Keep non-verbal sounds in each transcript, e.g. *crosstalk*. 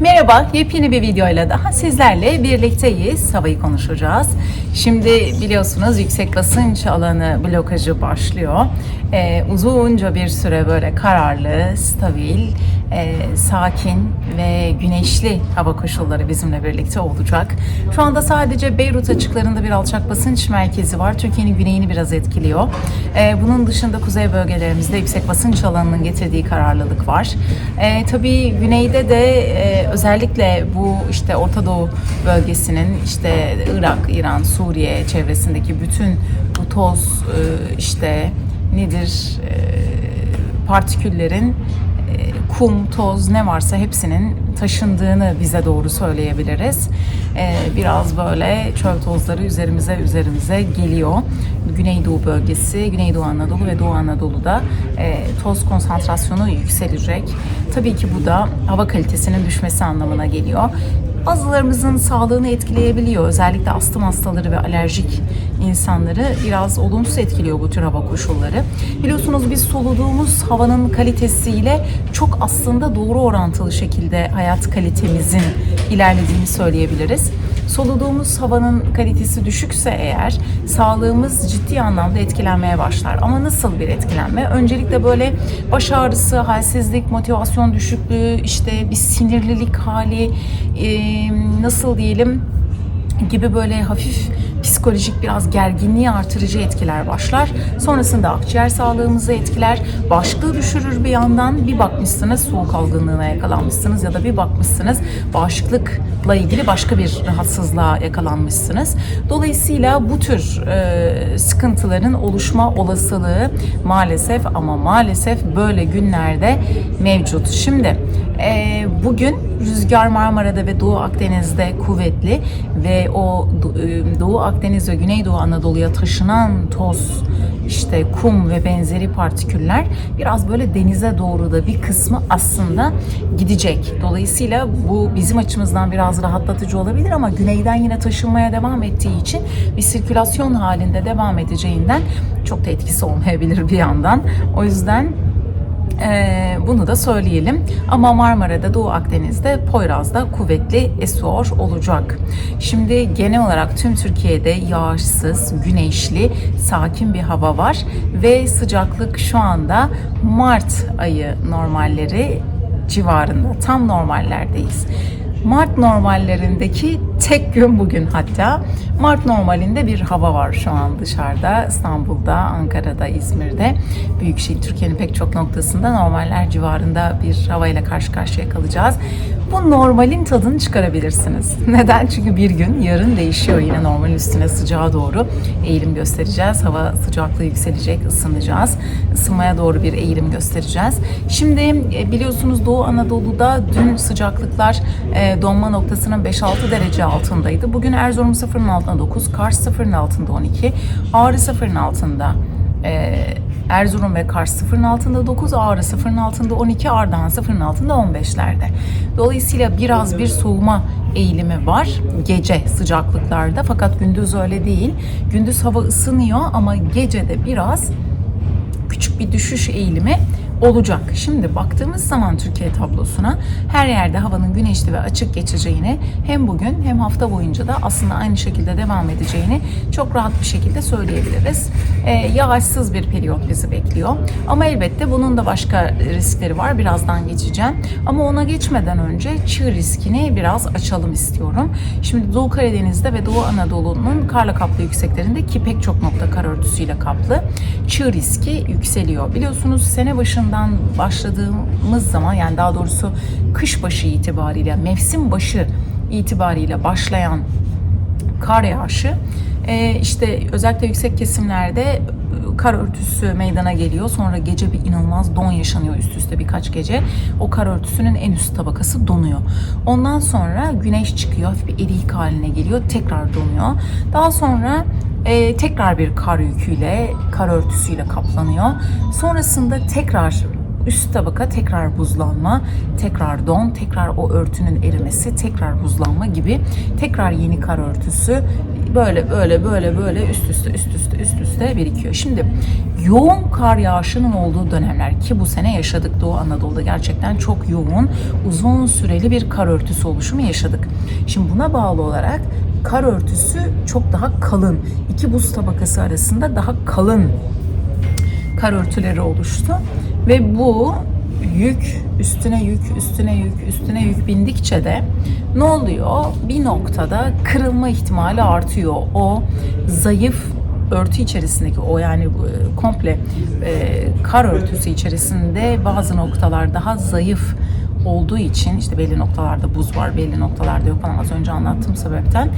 Merhaba, yepyeni bir videoyla daha sizlerle birlikteyiz. Havayı konuşacağız. Şimdi biliyorsunuz yüksek basınç alanı blokajı başlıyor. Ee, uzunca bir süre böyle kararlı, stabil, e, sakin ve güneşli hava koşulları bizimle birlikte olacak. Şu anda sadece Beyrut açıklarında bir alçak basınç merkezi var. Türkiye'nin güneyini biraz etkiliyor. Ee, bunun dışında kuzey bölgelerimizde yüksek basınç alanının getirdiği kararlılık var. Ee, tabii güneyde de e, özellikle bu işte Orta Doğu bölgesinin işte Irak, İran, Suriye çevresindeki bütün bu toz e, işte nedir e, partiküllerin e, kum, toz ne varsa hepsinin taşındığını bize doğru söyleyebiliriz. E, biraz böyle çöl tozları üzerimize üzerimize geliyor. Güneydoğu bölgesi, Güneydoğu Anadolu ve Doğu Anadolu'da e, toz konsantrasyonu yükselecek. Tabii ki bu da hava kalitesinin düşmesi anlamına geliyor. Bazılarımızın sağlığını etkileyebiliyor. Özellikle astım hastaları ve alerjik insanları biraz olumsuz etkiliyor bu tür hava koşulları. Biliyorsunuz biz soluduğumuz havanın kalitesiyle çok aslında doğru orantılı şekilde hayat kalitemizin ilerlediğini söyleyebiliriz. Soluduğumuz havanın kalitesi düşükse eğer sağlığımız ciddi anlamda etkilenmeye başlar. Ama nasıl bir etkilenme? Öncelikle böyle baş ağrısı, halsizlik, motivasyon düşüklüğü, işte bir sinirlilik hali, nasıl diyelim gibi böyle hafif psikolojik biraz gerginliği artırıcı etkiler başlar. Sonrasında akciğer sağlığımızı etkiler. Başlığı düşürür bir yandan. Bir bakmışsınız soğuk algınlığına yakalanmışsınız ya da bir bakmışsınız bağışıklıkla ilgili başka bir rahatsızlığa yakalanmışsınız. Dolayısıyla bu tür e, sıkıntıların oluşma olasılığı maalesef ama maalesef böyle günlerde mevcut. Şimdi e, bugün rüzgar Marmara'da ve Doğu Akdeniz'de kuvvetli ve o e, Doğu Akdeniz ve Güneydoğu Anadolu'ya taşınan toz, işte kum ve benzeri partiküller biraz böyle denize doğru da bir kısmı aslında gidecek. Dolayısıyla bu bizim açımızdan biraz rahatlatıcı olabilir ama güneyden yine taşınmaya devam ettiği için bir sirkülasyon halinde devam edeceğinden çok da etkisi olmayabilir bir yandan. O yüzden ee, bunu da söyleyelim. Ama Marmara'da, Doğu Akdeniz'de, Poyraz'da kuvvetli esiyor olacak. Şimdi genel olarak tüm Türkiye'de yağışsız, güneşli, sakin bir hava var ve sıcaklık şu anda Mart ayı normalleri civarında. Tam normallerdeyiz. Mart normallerindeki tek gün bugün hatta. Mart normalinde bir hava var şu an dışarıda. İstanbul'da, Ankara'da, İzmir'de. Büyükşehir Türkiye'nin pek çok noktasında normaller civarında bir havayla karşı karşıya kalacağız. Bu normalin tadını çıkarabilirsiniz. *laughs* Neden? Çünkü bir gün yarın değişiyor yine normal üstüne sıcağa doğru eğilim göstereceğiz. Hava sıcaklığı yükselecek, ısınacağız. Isınmaya doğru bir eğilim göstereceğiz. Şimdi e, biliyorsunuz Doğu Anadolu'da dün sıcaklıklar e, donma noktasının 5-6 derece altındaydı. Bugün Erzurum sıfırın altında 9, Kars sıfırın altında 12, Ağrı sıfırın altında e, Erzurum ve Kars sıfırın altında 9, Ağrı sıfırın altında 12, Ardahan sıfırın altında 15'lerde. Dolayısıyla biraz bir soğuma eğilimi var gece sıcaklıklarda fakat gündüz öyle değil. Gündüz hava ısınıyor ama gece de biraz küçük bir düşüş eğilimi olacak. Şimdi baktığımız zaman Türkiye tablosuna her yerde havanın güneşli ve açık geçeceğini hem bugün hem hafta boyunca da aslında aynı şekilde devam edeceğini çok rahat bir şekilde söyleyebiliriz. Ee, yağışsız bir periyot bizi bekliyor. Ama elbette bunun da başka riskleri var. Birazdan geçeceğim. Ama ona geçmeden önce çığ riskini biraz açalım istiyorum. Şimdi Doğu Karadeniz'de ve Doğu Anadolu'nun karla kaplı yükseklerinde ki pek çok nokta kar örtüsüyle kaplı çığ riski yükseliyor. Biliyorsunuz sene başından başladığımız zaman yani daha doğrusu kış başı itibariyle mevsim başı itibariyle başlayan kar yağışı e, işte özellikle yüksek kesimlerde e, kar örtüsü meydana geliyor. Sonra gece bir inanılmaz don yaşanıyor üst üste birkaç gece. O kar örtüsünün en üst tabakası donuyor. Ondan sonra güneş çıkıyor. Hafif bir eriyik haline geliyor. Tekrar donuyor. Daha sonra e, tekrar bir kar yüküyle, kar örtüsüyle kaplanıyor. Sonrasında tekrar üst tabaka tekrar buzlanma, tekrar don, tekrar o örtünün erimesi, tekrar buzlanma gibi tekrar yeni kar örtüsü böyle böyle böyle böyle üst üste üst üste üst üste birikiyor. Şimdi yoğun kar yağışının olduğu dönemler ki bu sene yaşadık Doğu Anadolu'da gerçekten çok yoğun uzun süreli bir kar örtüsü oluşumu yaşadık. Şimdi buna bağlı olarak kar örtüsü çok daha kalın. iki buz tabakası arasında daha kalın kar örtüleri oluştu ve bu yük üstüne yük üstüne yük üstüne yük bindikçe de ne oluyor? Bir noktada kırılma ihtimali artıyor. O zayıf örtü içerisindeki o yani e, komple e, kar örtüsü içerisinde bazı noktalar daha zayıf olduğu için işte belli noktalarda buz var, belli noktalarda yok ama az önce anlattığım sebepten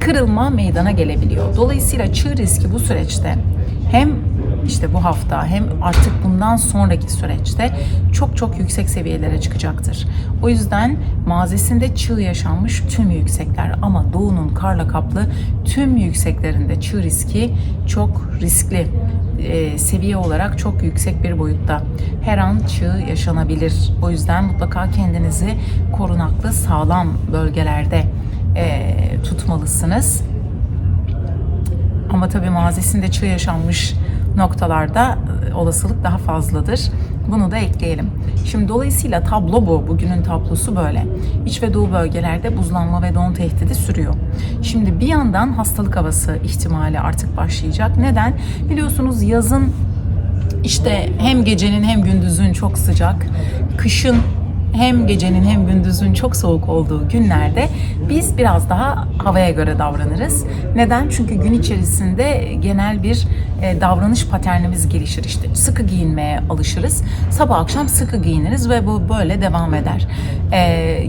kırılma meydana gelebiliyor. Dolayısıyla çığ riski bu süreçte hem işte bu hafta hem artık bundan sonraki süreçte çok çok yüksek seviyelere çıkacaktır. O yüzden mazisinde çığ yaşanmış tüm yüksekler ama doğunun karla kaplı tüm yükseklerinde çığ riski çok riskli. Ee, seviye olarak çok yüksek bir boyutta. Her an çığ yaşanabilir. O yüzden mutlaka kendinizi korunaklı sağlam bölgelerde e, tutmalısınız. Ama tabii mazisinde çığ yaşanmış noktalarda e, olasılık daha fazladır. Bunu da ekleyelim. Şimdi dolayısıyla tablo bu. Bugünün tablosu böyle. İç ve doğu bölgelerde buzlanma ve don tehdidi sürüyor. Şimdi bir yandan hastalık havası ihtimali artık başlayacak. Neden? Biliyorsunuz yazın işte hem gecenin hem gündüzün çok sıcak, kışın hem gecenin hem gündüzün çok soğuk olduğu günlerde biz biraz daha havaya göre davranırız. Neden? Çünkü gün içerisinde genel bir e, davranış paternimiz gelişir. İşte sıkı giyinmeye alışırız. Sabah akşam sıkı giyiniriz ve bu böyle devam eder. E,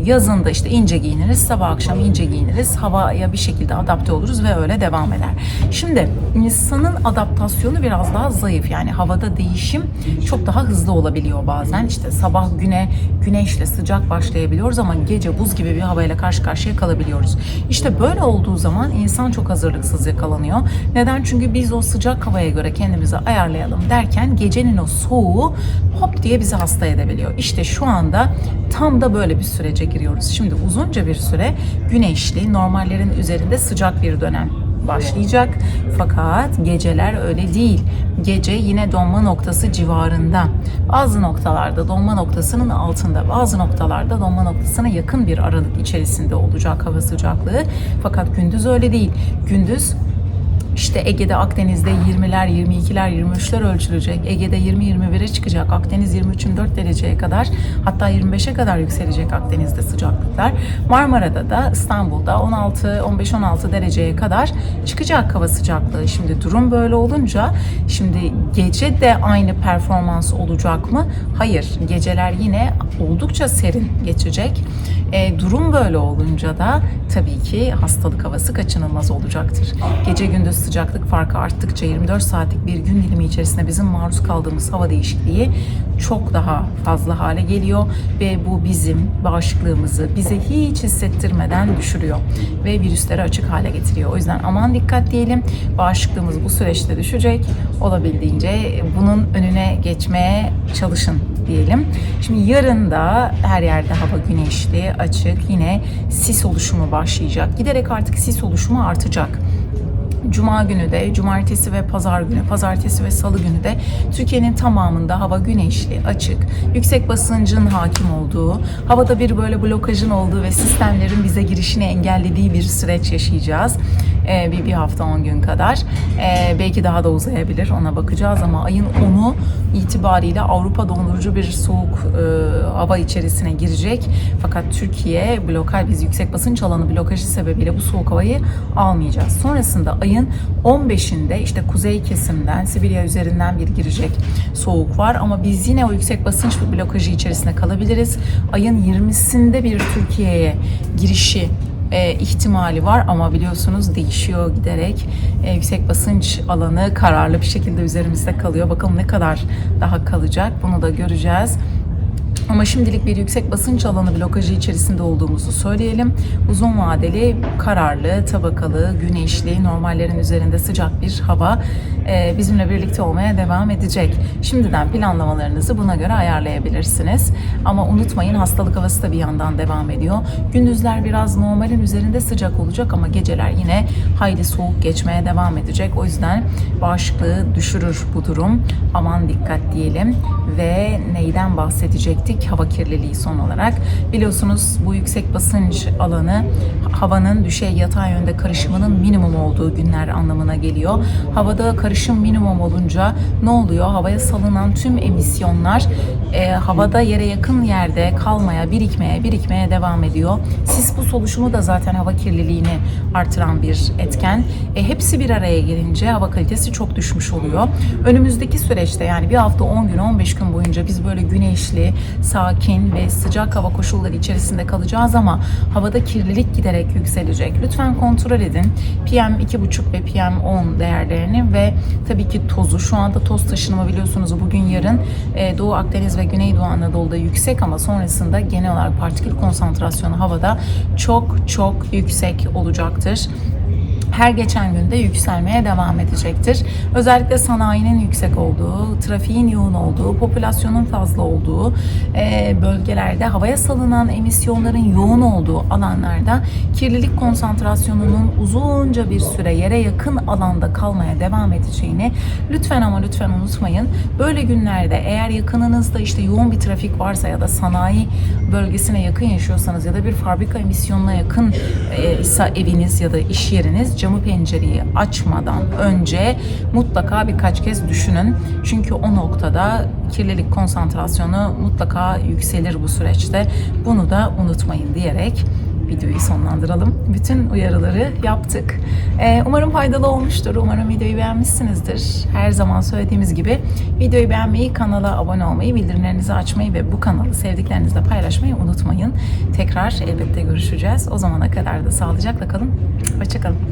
yazın da işte ince giyiniriz. Sabah akşam ince giyiniriz. Havaya bir şekilde adapte oluruz ve öyle devam eder. Şimdi insanın adaptasyonu biraz daha zayıf. Yani havada değişim çok daha hızlı olabiliyor bazen. İşte sabah güne güneşle sıcak başlayabiliyoruz ama gece buz gibi bir havayla karşı karşıya kalabiliyoruz. İşte böyle olduğu zaman insan çok hazırlıksız yakalanıyor. Neden? Çünkü biz o sıcak havaya göre kendimizi ayarlayalım derken gecenin o soğuğu hop diye bizi hasta edebiliyor. İşte şu anda tam da böyle bir sürece giriyoruz. Şimdi uzunca bir süre güneşli, normallerin üzerinde sıcak bir dönem başlayacak. Fakat geceler öyle değil. Gece yine donma noktası civarında. Bazı noktalarda donma noktasının altında, bazı noktalarda donma noktasına yakın bir aralık içerisinde olacak hava sıcaklığı. Fakat gündüz öyle değil. Gündüz işte Ege'de, Akdeniz'de 20'ler, 22'ler, 23'ler ölçülecek. Ege'de 20-21'e çıkacak. Akdeniz 23-24 dereceye kadar hatta 25'e kadar yükselecek Akdeniz'de sıcaklıklar. Marmara'da da İstanbul'da 16, 15-16 dereceye kadar çıkacak hava sıcaklığı. Şimdi durum böyle olunca şimdi gece de aynı performans olacak mı? Hayır. Geceler yine oldukça serin geçecek. E, durum böyle olunca da tabii ki hastalık havası kaçınılmaz olacaktır. Gece gündüz sıcaklık farkı arttıkça 24 saatlik bir gün dilimi içerisinde bizim maruz kaldığımız hava değişikliği çok daha fazla hale geliyor ve bu bizim bağışıklığımızı bize hiç hissettirmeden düşürüyor ve virüsleri açık hale getiriyor. O yüzden aman dikkat diyelim. Bağışıklığımız bu süreçte düşecek. Olabildiğince bunun önüne geçmeye çalışın diyelim. Şimdi yarın da her yerde hava güneşli, açık. Yine sis oluşumu başlayacak. Giderek artık sis oluşumu artacak. Cuma günü de, cumartesi ve pazar günü, pazartesi ve salı günü de Türkiye'nin tamamında hava güneşli, açık, yüksek basıncın hakim olduğu, havada bir böyle blokajın olduğu ve sistemlerin bize girişini engellediği bir süreç yaşayacağız. Ee, bir, bir hafta 10 gün kadar. Ee, belki daha da uzayabilir ona bakacağız ama ayın 10'u itibariyle Avrupa dondurucu bir soğuk e, hava içerisine girecek. Fakat Türkiye blokaj, biz yüksek basınç alanı blokajı sebebiyle bu soğuk havayı almayacağız. Sonrasında ayın 15'inde işte kuzey kesimden Sibirya üzerinden bir girecek soğuk var ama biz yine o yüksek basınç blokajı içerisinde kalabiliriz. Ayın 20'sinde bir Türkiye'ye girişi e, ihtimali var ama biliyorsunuz değişiyor giderek. E, yüksek basınç alanı kararlı bir şekilde üzerimizde kalıyor. Bakalım ne kadar daha kalacak bunu da göreceğiz. Ama şimdilik bir yüksek basınç alanı blokajı içerisinde olduğumuzu söyleyelim. Uzun vadeli, kararlı, tabakalı, güneşli, normallerin üzerinde sıcak bir hava bizimle birlikte olmaya devam edecek. Şimdiden planlamalarınızı buna göre ayarlayabilirsiniz. Ama unutmayın hastalık havası da bir yandan devam ediyor. Gündüzler biraz normalin üzerinde sıcak olacak ama geceler yine hayli soğuk geçmeye devam edecek. O yüzden bağışıklığı düşürür bu durum. Aman dikkat diyelim. Ve neyden bahsedecektik? Hava kirliliği son olarak. Biliyorsunuz bu yüksek basınç alanı havanın düşey yatay yönde karışımının minimum olduğu günler anlamına geliyor. Havada karışım minimum olunca ne oluyor? Havaya salınan tüm emisyonlar e, havada yere yakın yerde kalmaya, birikmeye, birikmeye devam ediyor. Sis buz oluşumu da zaten hava kirliliğini artıran bir etken. E, hepsi bir araya gelince hava kalitesi çok düşmüş oluyor. Önümüzdeki süreçte yani bir hafta 10 gün 15 gün boyunca biz böyle güneşli, sakin ve sıcak hava koşulları içerisinde kalacağız ama havada kirlilik giderek yükselecek. Lütfen kontrol edin. PM2,5 ve PM10 değerlerini ve tabii ki tozu. Şu anda toz taşınımı biliyorsunuz bugün yarın e, Doğu Akdeniz ve Güneydoğu Anadolu'da yüksek ama sonrasında genel olarak partikül konsantrasyonu havada çok çok yüksek olacaktır her geçen günde yükselmeye devam edecektir. Özellikle sanayinin yüksek olduğu, trafiğin yoğun olduğu, popülasyonun fazla olduğu e, bölgelerde havaya salınan emisyonların yoğun olduğu alanlarda kirlilik konsantrasyonunun uzunca bir süre yere yakın alanda kalmaya devam edeceğini lütfen ama lütfen unutmayın. Böyle günlerde eğer yakınınızda işte yoğun bir trafik varsa ya da sanayi bölgesine yakın yaşıyorsanız ya da bir fabrika emisyonuna yakın e, eviniz ya da iş yeriniz camı pencereyi açmadan önce mutlaka birkaç kez düşünün. Çünkü o noktada kirlilik konsantrasyonu mutlaka yükselir bu süreçte. Bunu da unutmayın diyerek videoyu sonlandıralım. Bütün uyarıları yaptık. Ee, umarım faydalı olmuştur. Umarım videoyu beğenmişsinizdir. Her zaman söylediğimiz gibi videoyu beğenmeyi, kanala abone olmayı, bildirimlerinizi açmayı ve bu kanalı sevdiklerinizle paylaşmayı unutmayın. Tekrar elbette görüşeceğiz. O zamana kadar da sağlıcakla kalın. Hoşçakalın.